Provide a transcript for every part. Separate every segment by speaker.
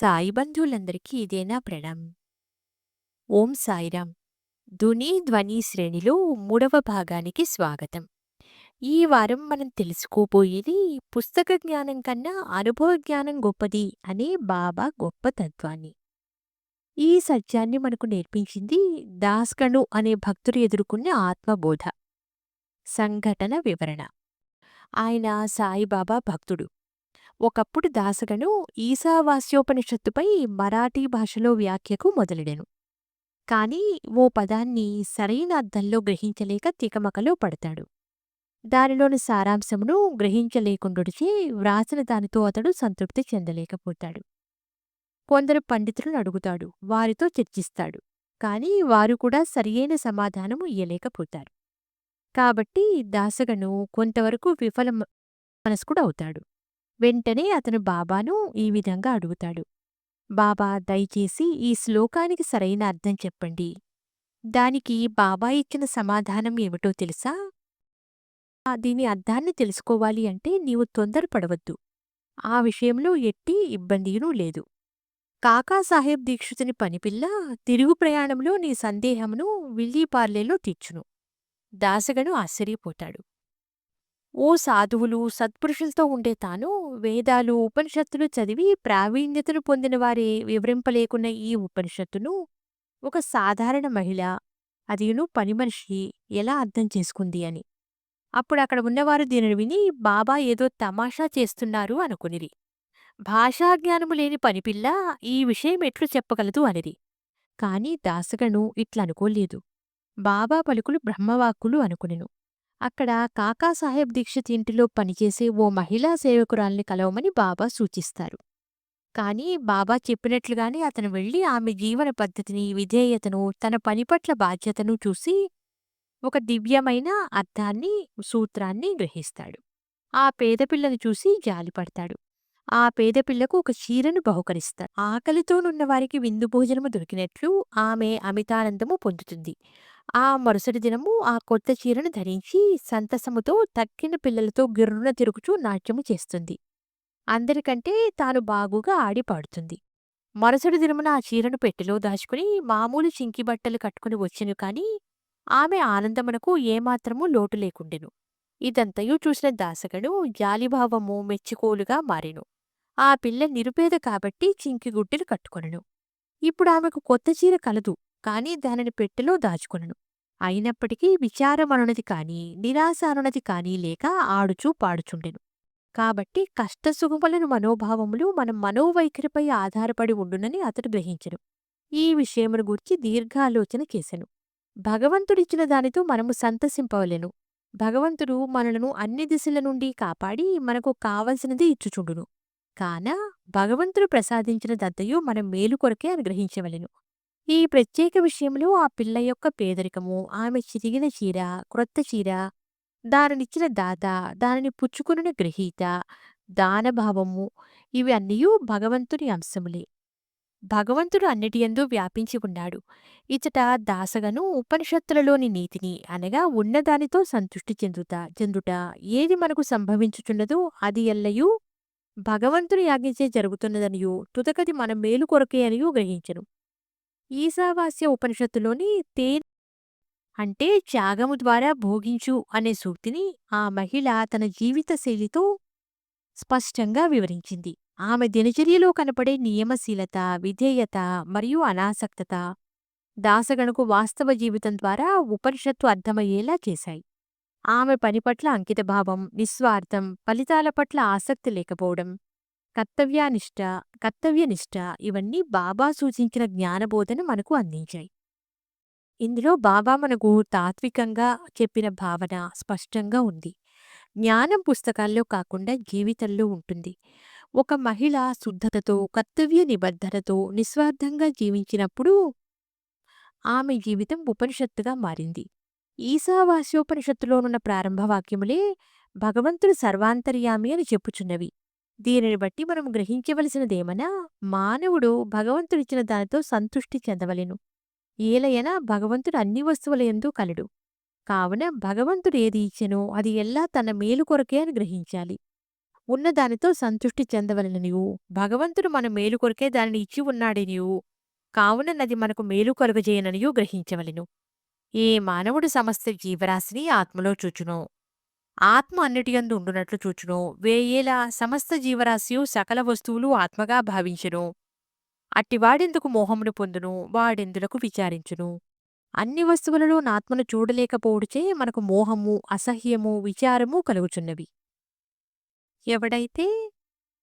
Speaker 1: సాయి బంధువులందరికీ ఇదేనా ప్రణామం ఓం సాయిరామ్. ధుని ధ్వని శ్రేణిలో మూడవ భాగానికి స్వాగతం. ఈ వారం మనం తెలుసుకోబోయేది పుస్తక జ్ఞానం కన్నా అనుభవ జ్ఞానం గొప్పది అనే బాబా గొప్ప తత్వాన్ని. ఈ సత్యాన్ని మనకు నేర్పించింది దాస్కణు అనే భక్తుడు ఎదుర్కొన్న ఆత్మబోధ. సంఘటన వివరణ. ఆయన సాయిబాబా భక్తుడు. ఒకప్పుడు దాసగను ఈశావాస్యోపనిషత్తుపై మరాఠీ భాషలో వ్యాఖ్యకు మొదలెడెను. కాని ఓ పదాన్ని సరైన అర్థంలో గ్రహించలేక తికమకలో పడతాడు. దానిలోని సారాంశమును గ్రహించలేకుండుడిచే వ్రాసిన దానితో అతడు సంతృప్తి చెందలేకపోతాడు. కొందరు పండితులను అడుగుతాడు వారితో చర్చిస్తాడు కాని వారు కూడా సరియైన సమాధానము ఇయ్యలేకపోతారు. కాబట్టి దాసగను కొంతవరకు విఫల మనస్కుడు అవుతాడు వెంటనే అతను బాబాను ఈ విధంగా అడుగుతాడు. బాబా దయచేసి ఈ శ్లోకానికి సరైన అర్థం చెప్పండి. దానికి బాబా ఇచ్చిన సమాధానం ఏమిటో తెలుసా? దీని అర్థాన్ని తెలుసుకోవాలి అంటే నీవు తొందరపడవద్దు. ఆ విషయంలో ఎట్టి ఇబ్బందినూ లేదు. కాకాసాహెబ్ దీక్షితుని పనిపిల్ల తిరుగు ప్రయాణంలో నీ సందేహమును విల్లీపార్లేలో తీర్చును. దాసగను ఆశ్చర్యపోతాడు. ఓ సాధువులు సత్పురుషులతో ఉండే తాను వేదాలు ఉపనిషత్తులు చదివి ప్రావీణ్యతను పొందిన వారే. వివరింపలేకున్న ఈ ఉపనిషత్తును ఒక సాధారణ మహిళ అదియును పని మనిషి ఎలా అర్థం చేసుకుంది అని. అప్పుడు అక్కడ ఉన్నవారు దీనిని విని బాబా ఏదో తమాషా చేస్తున్నారు అనుకునిరి. భాషాజ్ఞానము లేని పనిపిల్ల ఈ విషయం ఎట్లు చెప్పగలదు అనిరి. కాని దాసగను ఇట్లనుకోలేదు. బాబా పలుకులు బ్రహ్మవాక్కులు అనుకునెను. అక్కడ కాకాసాహెబ్ దీక్షిత్ ఇంటిలో పనిచేసే ఓ మహిళా సేవకురాల్ని కలవమని బాబా సూచిస్తారు. కాని బాబా చెప్పినట్లుగానే అతను వెళ్ళి ఆమె జీవన పద్ధతిని విధేయతను తన పని పట్ల బాధ్యతను చూసి ఒక దివ్యమైన అర్థాన్ని సూత్రాన్ని గ్రహిస్తాడు. ఆ పేదపిల్లను చూసి జాలిపడతాడు. ఆ పేదపిల్లకు ఒక చీరను బహుకరిస్తాడు ఆకలితోనున్న వారికి విందు భోజనము దొరికినట్లు ఆమె అమితానందము పొందుతుంది. ఆ మరుసటి దినము ఆ కొత్త చీరను ధరించి సంతసముతో తక్కిన పిల్లలతో గిర్రున తిరుగుచూ నాట్యము చేస్తుంది. అందరికంటే తాను బాగుగా ఆడి పాడుతుంది. మరుసటి దినమున ఆ చీరను పెట్టెలో దాచుకుని మామూలు చింకి బట్టలు కట్టుకుని వచ్చెను కాని ఆమె ఆనందమునకు ఏమాత్రమూ లోటు లేకుండెను. ఇదంతయు చూసిన దాసగడు జాలిభావము మెచ్చుకోలుగా మారెను. ఆ పిల్ల నిరుపేద కాబట్టి చింకి గుడ్డలు కట్టుకొనెను. ఇప్పుడు ఆమెకు కొత్త చీర కలదు. కాని దానిని పెట్టెలో దాచుకొనను. అయినప్పటికీ విచారమనునది కాని నిరాశ అనునది కానీ లేక ఆడుచూ పాడుచుండెను. కాబట్టి కష్టసుఖములను మనోభావములు మన మనోవైఖరిపై ఆధారపడి ఉండునని అతడు గ్రహించను. ఈ విషయమును గూర్చి దీర్ఘాలోచన చేసెను భగవంతుడిచ్చిన దానితో మనము సంతసింపవలెను. భగవంతుడు మనలను అన్ని దిశల నుండి కాపాడి మనకు కావలసినది ఇచ్చుచుండును. కాన భగవంతుడు ప్రసాదించిన దద్దయు మనం మేలు కొరకే అనుగ్రహించవలెను. ఈ ప్రత్యేక విషయంలో ఆ పిల్ల యొక్క పేదరికము ఆమె చిరిగిన చీర క్రొత్త చీర దానినిచ్చిన దాత దానిని పుచ్చుకున్న గ్రహీత దానభావము ఇవి అన్నీయూ భగవంతుని అంశములే. భగవంతుడు అన్నిటియందు వ్యాపించి ఉన్నాడు. ఇచట దాసగను ఉపనిషత్తులలోని నీతిని అనగా ఉన్నదానితో సంతృష్టి చెందుట చెందుట ఏది మనకు సంభవించుచున్నదో అది ఎల్లయూ భగవంతుని ఆజ్ఞచే జరుగుతున్నదనియూ తుదకది మన మేలు కొరకే అనియూ గ్రహించను. ఈశావాస్య ఉపనిషత్తులోని తే అంటే త్యాగము ద్వారా భోగించు అనే సూక్తిని ఆ మహిళ తన జీవిత శైలితో స్పష్టంగా వివరించింది. ఆమె దినచర్యలో కనపడే నియమశీలత విధేయత మరియు అనాసక్తత దాసగణకు వాస్తవ జీవితం ద్వారా ఉపనిషత్తు అర్థమయ్యేలా చేశాయి. ఆమె పని పట్ల అంకితభావం నిస్వార్థం ఫలితాల పట్ల ఆసక్తి లేకపోవడం కర్తవ్యానిష్ట కర్తవ్యనిష్ట ఇవన్నీ బాబా సూచించిన జ్ఞానబోధన మనకు అందించాయి. ఇందులో బాబా మనకు తాత్వికంగా చెప్పిన భావన స్పష్టంగా ఉంది. జ్ఞానం పుస్తకాల్లో కాకుండా జీవితంలో ఉంటుంది. ఒక మహిళ శుద్ధతతో కర్తవ్య నిబద్ధతతో నిస్వార్థంగా జీవించినప్పుడు ఆమె జీవితం ఉపనిషత్తుగా మారింది. ఈశావాస్యోపనిషత్తులోనున్న ప్రారంభ వాక్యములే భగవంతుడు సర్వాంతర్యామి అని చెప్పుచున్నవి. దీనిని బట్టి మనం గ్రహించవలసినదేమనా మానవుడు భగవంతుడిచ్చిన దానితో సంతృష్టి చెందవలెను. ఏలయన భగవంతుడు అన్ని వస్తువుల యందు కలడు. కావున భగవంతుడు ఏది ఇచ్చెనో అది ఎల్లా తన మేలు కొరకే అని గ్రహించాలి. ఉన్నదానితో సంతృష్టి చెందవలెననియు భగవంతుడు మన మేలు కొరకే దానిని ఇచ్చి ఉన్నాడనియు కావున నది మనకు మేలు కలుగజేయననియు గ్రహించవలెను. ఏ మానవుడు సమస్త జీవరాశిని ఆత్మలో చూచునో. ఆత్మ అన్నిటియందు ఉండునట్లు చూచును. వేయేలా సమస్త జీవరాశియు సకల వస్తువులు ఆత్మగా భావించును. అట్టివాడెందుకు మోహమును పొందును? వాడెందులకు విచారించును? అన్ని వస్తువులలో నాత్మను చూడలేకపోవుడుచే మనకు మోహము అసహ్యము విచారము కలుగుచున్నవి. ఎవడైతే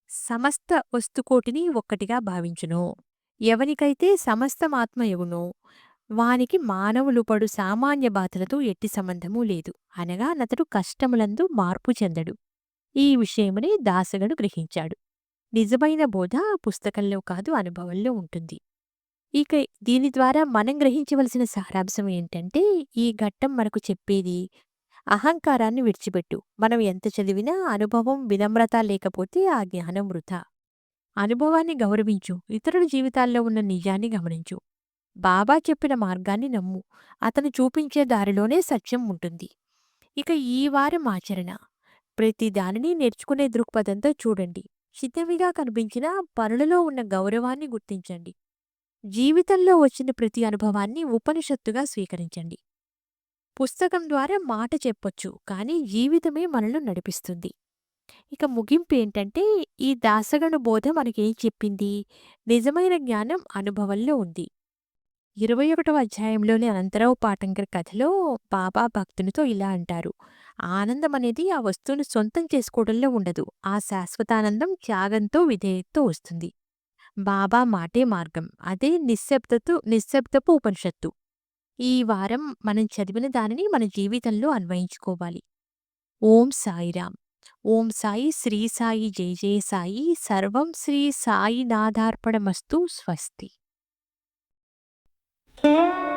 Speaker 1: సమస్త వస్తుకోటిని ఒక్కటిగా భావించునో ఎవనికైతే సమస్తమాత్మ ఎవునో వానికి మానవులు పడు సామాన్య బాధలతో ఎట్టి సంబంధమూ లేదు. అనగా నతడు కష్టములందు మార్పు చెందడు. ఈ విషయముని దాసగడు గ్రహించాడు. నిజమైన బోధ పుస్తకంలో కాదు అనుభవంలో ఉంటుంది. ఇక దీని ద్వారా మనం గ్రహించవలసిన సారాంశం ఏంటంటే ఈ ఘట్టం మనకు చెప్పేది అహంకారాన్ని విడిచిపెట్టు. మనం ఎంత చదివినా అనుభవం వినమ్రత లేకపోతే ఆ జ్ఞానం వృధా. అనుభవాన్ని గౌరవించు. ఇతరుల జీవితాల్లో ఉన్న నిజాన్ని గమనించు. బాబా చెప్పిన మార్గాన్ని నమ్ము. అతను చూపించే దారిలోనే సత్యం ఉంటుంది. ఇక ఈ వారం ఆచరణ. ప్రతి దానిని నేర్చుకునే దృక్పథంతో చూడండి. చిన్నవిగా కనిపించిన పనులలో ఉన్న గౌరవాన్ని గుర్తించండి. జీవితంలో వచ్చిన ప్రతి అనుభవాన్ని ఉపనిషత్తుగా స్వీకరించండి. పుస్తకం ద్వారా మాట చెప్పొచ్చు కానీ జీవితమే మనల్ని నడిపిస్తుంది. ఇక ముగింపు ఏంటంటే ఈ దాసగణ బోధ మనకేం చెప్పింది? నిజమైన జ్ఞానం అనుభవంలో ఉంది. ఇరవై ఒకటవ అధ్యాయంలోని అనంతరావు పాటంకర్ కథలో బాబా భక్తునితో ఇలా అంటారు. ఆనందం అనేది ఆ వస్తువును సొంతం చేసుకోవడంలో ఉండదు. ఆ శాశ్వతానందం త్యాగంతో విధేయతతో వస్తుంది. బాబా మాటే మార్గం. అదే నిశ్శబ్దతు నిశ్శబ్దపు ఉపనిషత్తు. ఈ వారం మనం చదివిన దానిని మన జీవితంలో అన్వయించుకోవాలి. ఓం సాయిరాం ఓం సాయి శ్రీ సాయి జయ జయ సాయి. సర్వం శ్రీ సాయి నాథార్పణమస్తు స్వస్తి.
Speaker 2: Yeah.